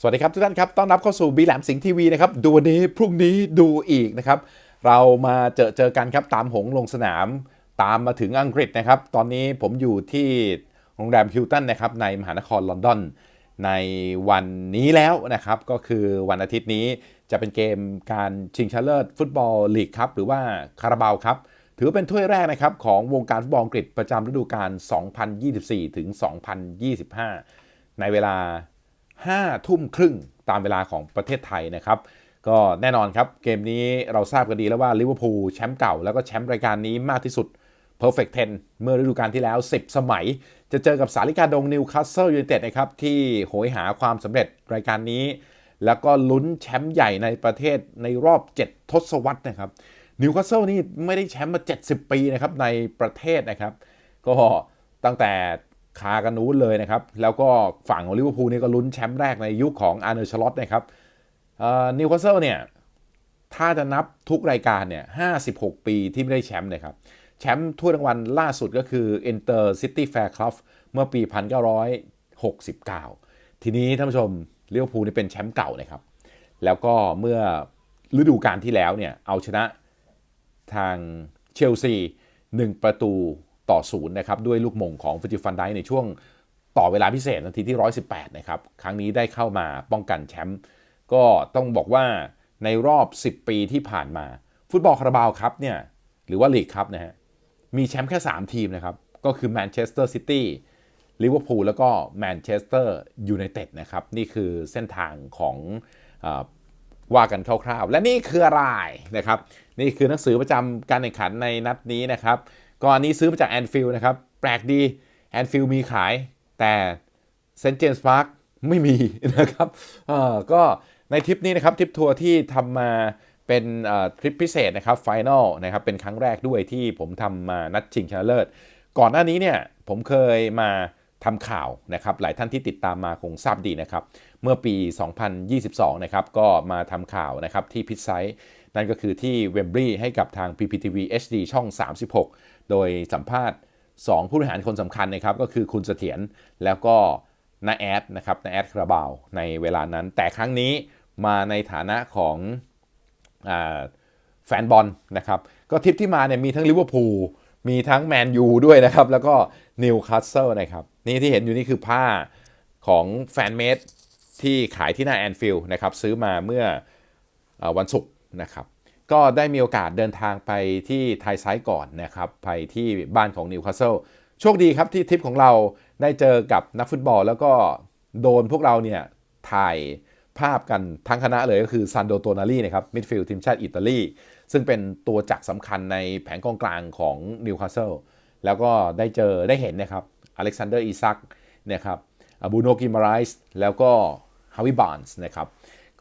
สวัสดีครับทุกท่านครับต้อนรับเข้าสู่บีแหลมสิงห์ทีวีนะครับดูวันนี้พรุ่งนี้ดูอีกนะครับ เรามาเจอเจอกันครับตามหงลงสนาม ตามมาถึงอังกฤษนะครับ ตอนนี้ผมอยู่ที่โรงแรมฮิลตันนะครับในมหานครลอนดอน ในวันนี้แล้วนะครับ ก็คือวันอาทิตย์นี้จะเป็นเกมการชิงชนะเลิศฟุตบอลลีกครับหรือว่าคาราบาวครับ ถือเป็นถ้วยแรกนะครับของวงการฟุตบอลอังกฤษประจำฤดูกาล2024ถึง2025 ในเวลา 5 ทุ่มครึ่งตามเวลาของประเทศไทยนะครับก็แน่นอนครับเกมนี้เราทราบกันดีแล้วว่าลิเวอร์พูลแชมป์เก่าแล้วก็แชมป์รายการนี้มากที่สุด Perfect 10 เมื่อฤดูกาลที่แล้ว 10 สมัย จะเจอกับสาริกาดงนิวคาสเซิลยูไนเต็ดนะครับที่โหยหาความสำเร็จรายการนี้ แล้วก็ลุ้นแชมป์ใหญ่ในประเทศในรอบ 7 ทศวรรษนะครับนิวคาสเซิลนี่ไม่ได้แชมป์มา 70 ปีนะครับในประเทศนะครับ ก็ตั้งแต่ คากันนู้นเลยนะครับ แล้วก็ฝั่งของลิเวอร์พูลนี่ก็ลุ้นแชมป์แรกในยุคของอาร์เนอร์ชลอตนะครับนิวคาสเซิลเนี่ยถ้าจะนับทุกรายการเนี่ย56 ปีที่ไม่ได้แชมป์นะครับ แชมป์ถ้วยรางวัลล่าสุดก็คือ Enter City Fair Club เมื่อปี 1969 ทีนี้ท่านผู้ชมลิเวอร์พูลนี่เป็นแชมป์เก่านะครับ แล้วก็เมื่อฤดูกาลที่แล้วเนี่ย เอาชนะทางเชลซี 1 ประตู ต่อศูนย์นะครับด้วยลูกมงของฟิจิฟันไดในช่วงต่อเวลาพิเศษนาทีที่ 118 นะครับ ครั้งนี้ได้เข้ามาป้องกันแชมป์ก็ต้องบอกว่าในรอบ 10 ปีที่ผ่านมา ฟุตบอลคาราบาวครับเนี่ยหรือว่าลีกครับนะฮะมีแชมป์แค่ 3 ทีมนะครับ ก็คือแมนเชสเตอร์ซิตี้ลิเวอร์พูลแล้วก็แมนเชสเตอร์ยูไนเต็ดนะครับ นี่คือเส้นทางของอว่ากันคร่าวๆ และนี่คืออะไรนะครับ นี่คือหนังสือประจำการแข่งขันในนัดนี้นะครับ ก็อันนี้ซื้อมาจากแอนฟิลด์นะครับ แปลกดีแอนฟิลด์มีขาย แต่เซนต์เจมส์พาร์คไม่มีนะครับก็ในทริปนี้นะครับทริปทัวร์ที่ทำมาเป็นทริปพิเศษนะครับไฟแนลนะครับเป็นครั้งแรกด้วยที่ผมทำมานัดชิงชนะเลิศ ก่อนหน้านี้เนี่ยผมเคยมาทำข่าวนะครับหลายท่านที่ติดตามมาคงทราบดีนะครับ เมื่อปี 2022 นะครับก็มาทำข่าวนะครับที่พิซไซต์นั่นก็คือที่เวมบรีให้กับทาง PPTV HD ช่อง 36 โดยสัมภาษณ์ 2 ผู้บริหารคนสำคัญนะครับก็คือคุณเสถียรแล้วก็นาแอดนะครับนาแอดคาราบาวในเวลานั้น แต่ครั้งนี้มาในฐานะของอแฟนบอลนะครับก็ทริปที่มาเนี่ยมีทั้งลิเวอร์พูลมีทั้งแมนยูด้วยนะครับ แล้วก็นิวคาสเซิลนะครับ นี่ที่เห็นอยู่นี่คือผ้าของแฟนเมดที่ขายที่หน้าแอนฟิลด์นะครับ ซื้อมาเมื่ออวันศุกร์นะครับ ก็ได้มีโอกาสเดินทางไปที่ไทยไซด์ก่อนนะครับ ไปที่บ้านของนิวคาสเซิลโชคดีครับที่ทริปของเราได้เจอกับนักฟุตบอล แล้วก็โดนพวกเราเนี่ยถ่ายภาพกันทั้งคณะเลยก็คือซันโดโตนารีนะครับมิดฟิลด์ทีมชาติอิตาลีซึ่งเป็นตัวจักรสำคัญในแผงกองกลางของนิวคาสเซิลแล้วก็ได้เจอได้เห็นนะครับอเล็กซานเดอร์อีซักนะครับบูโนกิมาไรส์แล้วก็ฮาวิบานส์นะครับ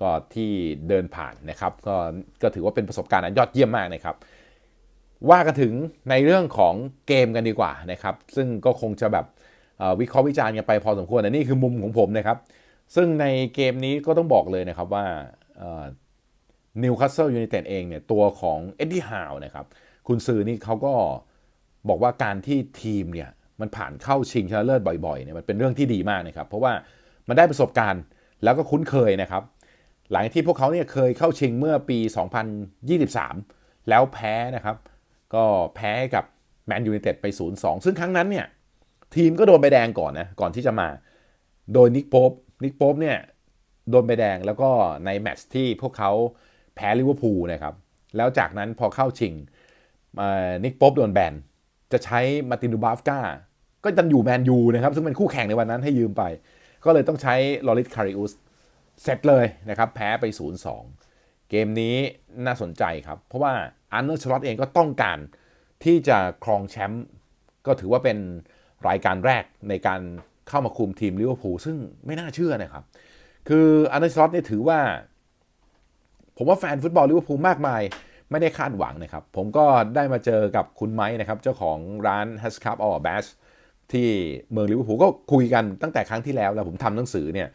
ก็ที่เดินผ่านนะครับก็ก็ถือว่าเป็นประสบการณ์อันยอดเยี่ยมมากนะครับ ว่ากันถึงในเรื่องของเกมกันดีกว่านะครับ ซึ่งก็คงจะแบบวิเคราะห์วิจารณ์กันไปพอสมควรแต่นี่คือมุมของผมนะครับ ซึ่งในเกมนี้ก็ต้องบอกเลยนะครับว่านิวคาสเซิลยูไนเต็ดเองเนี่ยตัวของเอ็ดดี้ฮาวนะครับคุณซือนี่เขาก็บอกว่าการที่ทีมเนี่ยมันผ่านเข้าชิงชนะเลิศบ่อยๆเนี่ยมันเป็นเรื่องที่ดีมากนะครับ เพราะว่ามันได้ประสบการณ์แล้วก็คุ้นเคยนะครับ หลังจากที่พวกเขาเนี่ยเคยเข้าชิงเมื่อปี 2023 แล้วแพ้นะครับ ก็แพ้กับแมนยูไนเต็ดไป 0-2 ซึ่งครั้งนั้นเนี่ยทีมก็โดนใบแดงก่อนนะก่อนที่จะมา โดยนิกโป๊ปนิกโป๊ปเนี่ยโดนใบแดงแล้วก็ในแมตช์ที่พวกเขาแพ้ลิเวอร์พูลนะครับ แล้วจากนั้นพอเข้าชิงนิกโป๊ปโดนแบนจะใช้มาตินดูบาฟกาก็ยังอยู่แมนยูนะครับ ซึ่งเป็นคู่แข่งในวันนั้นให้ยืมไป ก็เลยต้องใช้ลอริสคาริอุส เสร็จเลยนะครับแพ้ไป 0-2 เกมนี้น่าสนใจครับ เพราะว่าอันเนอร์ชลอตเองก็ต้องการที่จะครองแชมป์ก็ถือว่าเป็นรายการแรกในการเข้ามาคุมทีมลิเวอร์พูลซึ่งไม่น่าเชื่อนะครับ คืออันเดอร์สล็อตเนี่ยถือว่า ผมว่าแฟนฟุตบอลลิเวอร์พูลมากมาย ไม่ได้คาดหวังนะครับ ผมก็ได้มาเจอกับคุณไม้นะครับ เจ้าของร้าน h a s c a p or Bash ที่เมืองลิเวอร์พูลก็คุยกันตั้งแต่ครั้งที่แล้วแล้วผมทำหนังสือเนี่ย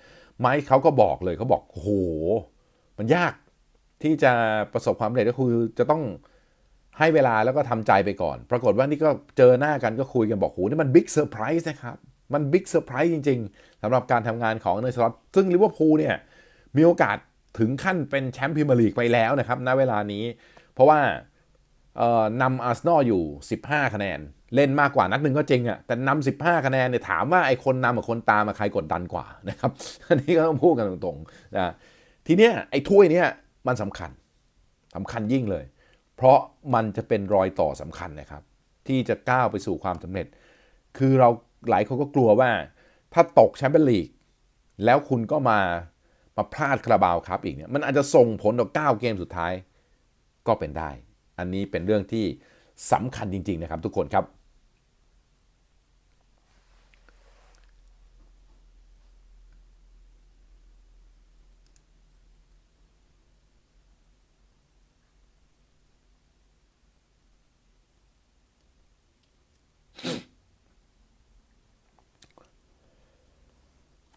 ไม้เขาก็บอกเลยเขาบอกโห มันยากที่จะประสบความสำเร็จก็คือจะต้องให้เวลาแล้วก็ทำใจไปก่อน ปรากฏว่านี่ก็เจอหน้ากันก็คุยกันบอกโหนี่มันบิ๊กเซอร์ไพรส์นะครับ มันบิ๊กเซอร์ไพรส์จริง ๆสำหรับการทำงานของเนยสล็อตซึ่งลิเวอร์พูลเนี่ยมีโอกาสถึงขั้นเป็นแชมป์พรีเมียร์ลีกไปแล้วนะครับณเวลานี้ เพราะว่านำอาร์เซนอลอยู่ 15 คะแนน เล่นมากกว่านัดหนึ่งก็จริงอะแต่นำ15คะแนนเนี่ยถามว่าไอ้คนนำกับคนตามมาใครกดดันกว่านะครับอันนี้ก็ต้องพูดกันตรงๆนะทีเนี้ยไอ้ถ้วยเนี้ยมันสำคัญสำคัญยิ่งเลย เพราะมันจะเป็นรอยต่อสำคัญนะครับ ที่จะก้าวไปสู่ความสำเร็จ คือเราหลายคนก็กลัวว่า ถ้าตกแชมเปี้ยนลีกแล้วคุณก็มามาพลาดคาราบาวครับอีกเนี่ยมันอาจจะส่งผลต่อ9เกมสุดท้ายก็เป็นได้ อันนี้เป็นเรื่องที่สำคัญจริง ๆ นะครับทุกคนครับ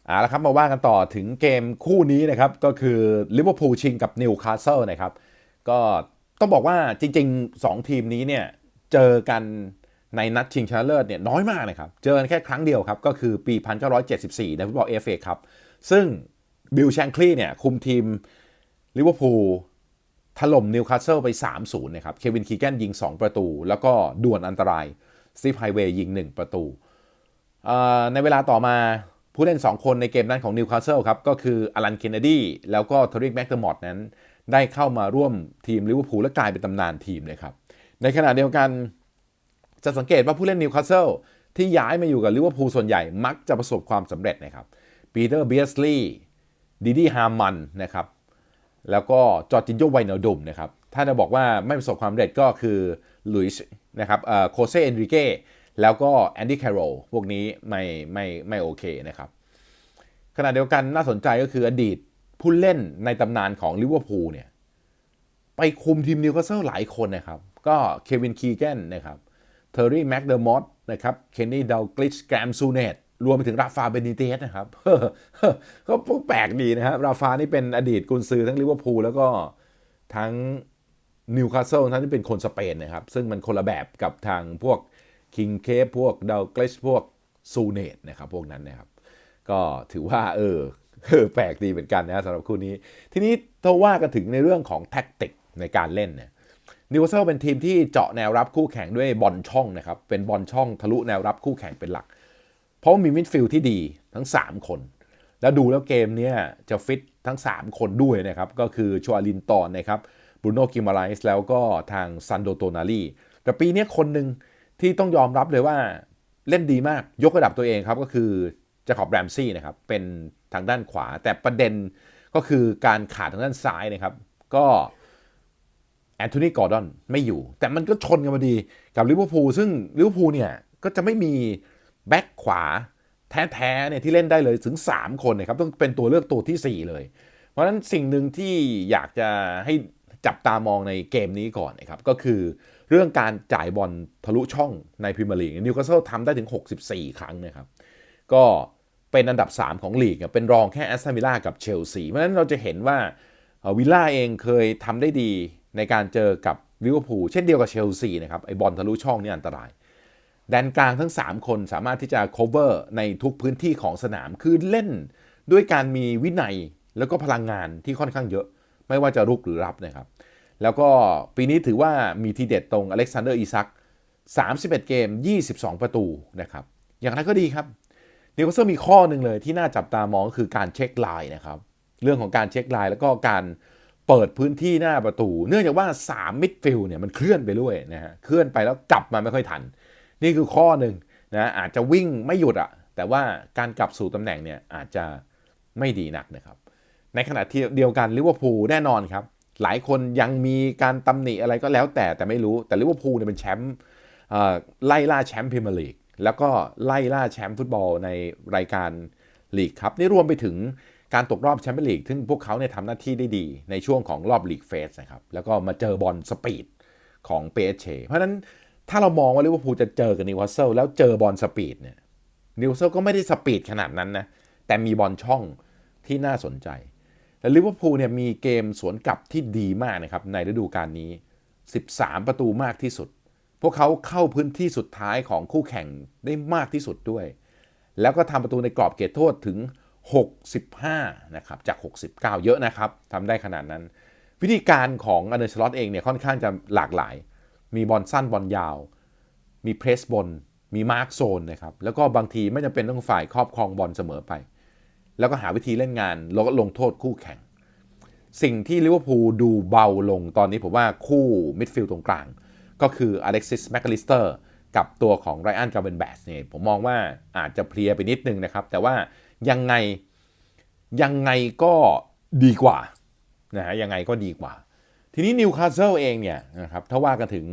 เอาละครับมาว่ากันต่อถึงเกมคู่นี้นะครับ ก็คือลิเวอร์พูลชิงกับนิวคาสเซิลนะครับ ก็ต้องบอกว่าจริง ๆ 2 ทีมนี้เนี่ย เจอกันในนัดชิงชนะเลิศเนี่ยน้อยมากนะครับ เจอกันแค่ครั้งเดียวครับ ก็คือปี 1974 ในฟุตบอลเอฟเอครับ ซึ่งบิลแชงคลีย์เนี่ย คุมทีมลิเวอร์พูลถล่มนิวคาสเซิลไป 3-0 นะครับ เควินคีแกนยิง 2 ประตู แล้วก็ด่วนอันตรายซิฟไฮเวย์ยิง 1 ประตู ในเวลาต่อมา ผู้เล่น 2 คนในเกมนั้นของนิวคาสเซิลครับ ก็คืออลันเคนเนดีแล้วก็ทริกแม็กเตอร์มอตนั้น ได้เข้ามาร่วมทีมลิเวอร์พูลและกลายเป็นตำนานทีมเลยครับ ในขณะเดียวกันจะสังเกตว่าผู้เล่นนิวคาสเซิลที่ย้ายมาอยู่กับลิเวอร์พูลส่วนใหญ่มักจะประสบความสำเร็จนะครับปีเตอร์เบียสลีย์ดิดี้ฮาร์มันนะครับแล้วก็จอร์จินโยไวนาดุมนะครับถ้าจะบอกว่าไม่ประสบความสำเร็จก็คือลุยส์นะครับโคเซเอนริเก้ แล้วก็แอนดี้แคโรลพวกนี้ไม่ไม่ไม่โอเคนะครับขณะเดียวกันน่าสนใจก็คืออดีตผู้เล่นในตำนานของลิเวอร์พูลเนี่ยไปคุมทีมนิวคาสเซิลหลายคนนะครับ ก็เควินคีแกนนะครับเทอร์รี่แม็กเดอร์มอตนะครับเคนนี่ดาวกลิชแกรมซูเนตรวมไปถึงราฟาเบนิเตสนะครับก็แปลกดีนะครับราฟานี่เป็นอดีตกุนซือทั้งลิเวอร์พูลแล้วก็ทั้งนิวคาสเซิลทั้งที่เป็นคนสเปนนะครับ ซึ่งมันคนละแบบกับทางพวก คิงเคฟพวกเดาวกลิชพวกซูเนตนะครับพวกนั้นนะครับ ก็ถือว่าเออเออแปลกดีเหมือนกันนะสำหรับคู่นี้ ทีนี้ถ้าว่ากันถึงในเรื่องของแท็กติกในการเล่นเนี่ยนิวคาสเซิลเป็นทีมที่เจาะแนวรับคู่แข่งด้วยบอลช่องนะครับ เป็นบอลช่องทะลุแนวรับคู่แข่งเป็นหลัก เพราะมีมิดฟิลด์ที่ดีทั้ง 3 คน แล้วดูแล้วเกมนี้จะฟิตทั้ง 3 คนด้วยนะครับ ก็คือชัวลินตอนนะครับบรูโน่กิมาไลส์แล้วก็ทางซันโดโตนาลีแต่ปีนี้คนหนึ่ง ที่ต้องยอมรับเลยว่าเล่นดีมากยกระดับตัวเองครับก็คือจะขอบแรมซี่นะครับเป็นทางด้านขวา แต่ประเด็นก็คือการขาดทางด้านซ้ายนะครับ ก็แอนโทนีกอร์ดอนไม่อยู่ แต่มันก็ชนกันมาดีกับลิเวอร์พูลซึ่งลิเวอร์พูลเนี่ยก็จะไม่มีแบ็คขวาแท้ๆเนี่ยที่เล่นได้เลยถึง 3 คนนะครับต้องเป็นตัวเลือกตัวที่ 4 เลย เพราะฉะนั้นสิ่งหนึ่งที่อยากจะให้ จับตามองในเกมนี้ก่อนนะครับก็คือเรื่องการจ่ายบอลทะลุช่องในพรีเมียร์ลีกนิวคาสเซิลทำได้ถึง 64 ครั้งนะครับก็เป็นอันดับ 3 ของลีกเป็นรองแค่แอสตันวิลล่ากับเชลซีเพราะฉะนั้นเราจะเห็นว่าวิลล่าเองเคยทำได้ดีในการเจอกับลิเวอร์พูลเช่นเดียวกับเชลซีนะครับไอบอลทะลุช่องนี่อันตราย แดนกลางทั้ง 3 คนสามารถที่จะ cover ในทุกพื้นที่ของสนามคือเล่นด้วยการมีวินัยแล้วก็พลังงานที่ค่อนข้างเยอะ ไม่ว่าจะรุกหรือรับนะครับ แล้วก็ปีนี้ถือว่ามีทีเด็ดตรงอเล็กซานเดอร์อีซัก31 เกม 22 ประตูนะครับ อย่างไรก็ดีครับนิวคาสเซิลมีข้อหนึ่งเลยที่น่าจับตามองก็คือการเช็คไลน์นะครับ เรื่องของการเช็คไลน์แล้วก็การเปิดพื้นที่หน้าประตู เนื่องจากว่า 3 มิดฟิลด์เนี่ยมันเคลื่อนไปด้วยนะฮะเคลื่อนไปแล้วกลับมาไม่ค่อยทัน นี่คือข้อหนึ่งนะอาจจะวิ่งไม่หยุดอะแต่ว่าการกลับสู่ตำแหน่งเนี่ยอาจจะไม่ดีนักนะครับ ในขณะที่เดียวกันลิเวอร์พูลแน่นอนครับ หลายคนยังมีการตำหนิอะไรก็แล้วแต่แต่ไม่รู้แต่ลิเวอร์พูลเนี่ยเป็นแชมป์ไล่ล่าแชมป์พรีเมียร์ลีกแล้วก็ไล่ล่าแชมป์ฟุตบอลในรายการลีกครับนี่รวมไปถึงการตกรอบแชมเปี้ยนลีกซึ่งพวกเขาเนี่ยทำหน้าที่ได้ดีในช่วงของรอบลีกเฟสนะครับแล้วก็มาเจอบอลสปีดของเปเชเพราะฉะนั้นถ้าเรามองว่าลิเวอร์พูลจะเจอกับนิวคาสเซิลแล้วเจอบอลสปีดเนี่ยนิวคาสเซิลก็ไม่ได้สปีดขนาดนั้นนะแต่มีบอลช่องที่น่าสนใจ และลิเวอร์พูลเนี่ยมีเกมสวนกลับที่ดีมากนะครับในฤดูกาลนี้ 13 ประตูมากที่สุด พวกเขาเข้าพื้นที่สุดท้ายของคู่แข่งได้มากที่สุดด้วย แล้วก็ทำประตูในกรอบเขตโทษถึง 65 นะครับจาก 69 เยอะนะครับทำได้ขนาดนั้น วิธีการของอันเชลอตเองเนี่ยค่อนข้างจะหลากหลาย มีบอลสั้นบอลยาว มีเพรสบอลมีมาร์คโซนนะครับแล้วก็บางทีไม่จำเป็นต้องฝ่ายครอบครองบอลเสมอไป แล้วก็หาวิธีเล่นงานแล้วก็ลงโทษคู่แข่ง สิ่งที่ลิเวอร์พูลดูเบาลงตอนนี้ผมว่าคู่มิดฟิลด์ตรงกลาง ก็คืออเล็กซิสแมคคาลิสเตอร์กับตัวของไรอันกาเบนแบสเนี่ยผมมองว่าอาจจะเพลียไปนิดนึงนะครับ แต่ว่ายังไงยังไงก็ดีกว่านะฮะยังไงก็ดีกว่า ทีนี้นิวคาสเซิลเองเนี่ยนะครับถ้าว่ากันถึง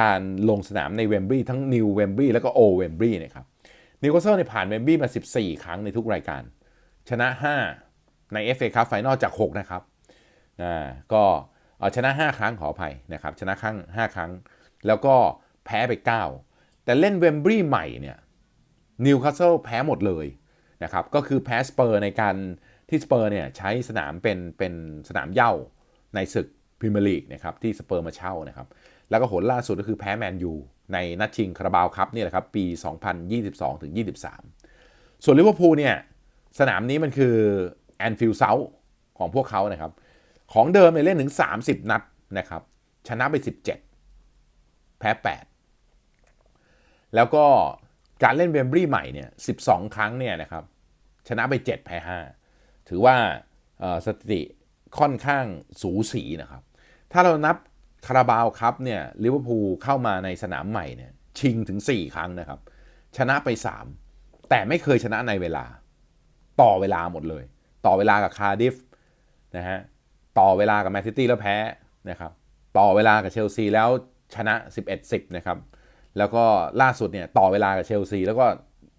การลงสนามในเวมบรีทั้งนิวเวมบรีแล้วก็โอเวมบรีนะครับนิวคาสเซิลเนี่ยผ่านเวมบรีมา 14 ครั้งในทุกรายการ ชนะ 5 ใน FA Cup Final จาก 6 นะครับนะก็เอาชนะ 5 ครั้งขออภัยนะครับ ชนะครั้ง 5 ครั้ง แล้วก็แพ้ไป 9 แต่เล่นเวมบรีใหม่เนี่ยนิวคาสเซิลแพ้หมดเลยนะครับ ก็คือแพ้สเปอร์ในการที่สเปอร์เนี่ยใช้สนามเป็นเป็นสนามเหย้าในศึกพรีเมียร์ลีกนะครับที่สเปอร์มาเช่านะครับ แล้วก็ผลล่าสุดก็คือแพ้แมนยูในนัดชิงคาราบาวครับนี่แหละครับปี 2022ถึง23 ส่วนลิเวอร์พูลเนี่ย สนามนี้มันคือแอนฟิลด์เซาของพวกเขานะครับ ของเดิมเนี่ยเล่นถึง 30 นัดนะครับ ชนะไป 17 แพ้ 8 แล้วก็การเล่นเวมบรีใหม่เนี่ย 12 ครั้งเนี่ยนะครับ ชนะไป 7 แพ้ 5 ถือว่าสถิติค่อนข้างสูสีนะครับ ถ้าเรานับคาราบาวครับเนี่ยลิเวอร์พูลเข้ามาในสนามใหม่เนี่ยชิงถึง 4 ครั้งนะครับ ชนะไป 3 แต่ไม่เคยชนะในเวลา ต่อเวลาหมดเลย ต่อเวลากับคาร์ดิฟนะฮะต่อเวลากับแมนซิตี้แล้วแพ้นะครับต่อเวลากับเชลซีแล้วชนะ 11-10นะครับแล้วก็ล่าสุดเนี่ยต่อเวลากับเชลซีแล้วก็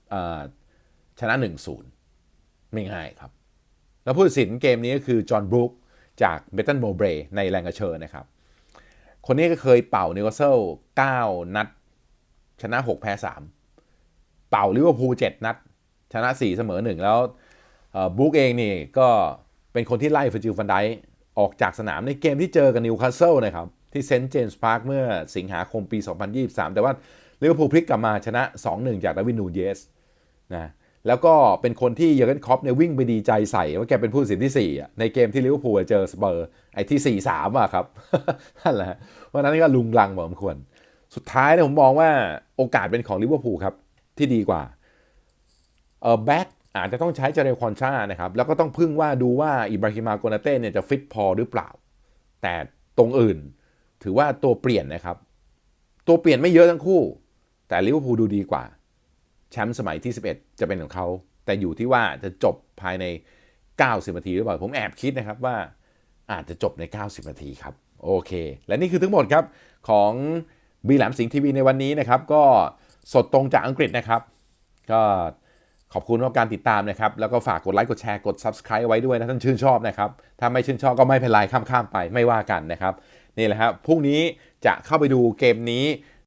เอ่อชนะ 1-0 ไม่ง่ายครับ แล้วผู้ตัดสินเกมนี้ก็คือจอห์นบรูคจากเบตันโมเบรในแรงกระเชิญนะครับ คนนี้ก็เคยเป่านิวคาสเซิล9 นัด ชนะ 6 แพ้ 3 เป่าลิเวอร์พูล7นัด ชนะ 4 เสมอ 1 แล้ว บุ๊กเองนี่ก็เป็นคนที่ไล่ฟอร์จิลฟันไดออกจากสนามในเกมที่เจอกับนิวคาสเซิลนะครับ ที่เซนต์เจมส์พาร์คเมื่อสิงหาคมปี 2023 แต่ว่าลิเวอร์พูลพลิกกลับมาชนะ 2-1 จากดาวินนูเยสนะแล้วก็เป็นคนที่เยอร์เกนคอปเนี่ยวิ่งไปดีใจใส่ว่าแกเป็นผู้สินที่4อะในเกมที่ลิเวอร์พูลเจอสเปอร์ไอ้ที่ 4-3อะครับนั่นแหละวันนั้นก็ลุงลังพอสมควร สุดท้ายเนี่ยผมมองว่าโอกาสเป็นของลิเวอร์พูลครับที่ดีกว่าเออแบ็ก อาจจะต้องใช้เจเรคอนชานะครับ แล้วก็ต้องพึ่งว่าดูว่าอิบราฮิมาโกนาเต้เนี่ยจะฟิตพอหรือเปล่า แต่ตรงอื่น ถือว่าตัวเปลี่ยนนะครับ ตัวเปลี่ยนไม่เยอะทั้งคู่ แต่ลิเวอร์พูลดูดีกว่า แชมป์สมัยที่ 11 จะเป็นของเขา แต่อยู่ที่ว่าจะจบภายใน 90 นาทีหรือเปล่า ผมแอบคิดนะครับว่าอาจจะจบใน 90 นาทีครับ โอเค และนี่คือทั้งหมดครับของบีแหลมสิงห์ทีวีในวันนี้นะครับ ก็สดตรงจากอังกฤษนะครับ ก็ ขอบคุณสำหรับการติดตามนะครับ แล้วก็ฝากกดไลค์กดแชร์กด Subscribe ไว้ด้วยนะท่านชื่นชอบนะครับ ถ้าไม่ชื่นชอบก็ไม่เป็นไรข้ามๆไปไม่ว่ากันนะครับ นี่แหละครับพรุ่งนี้จะเข้าไปดูเกมนี้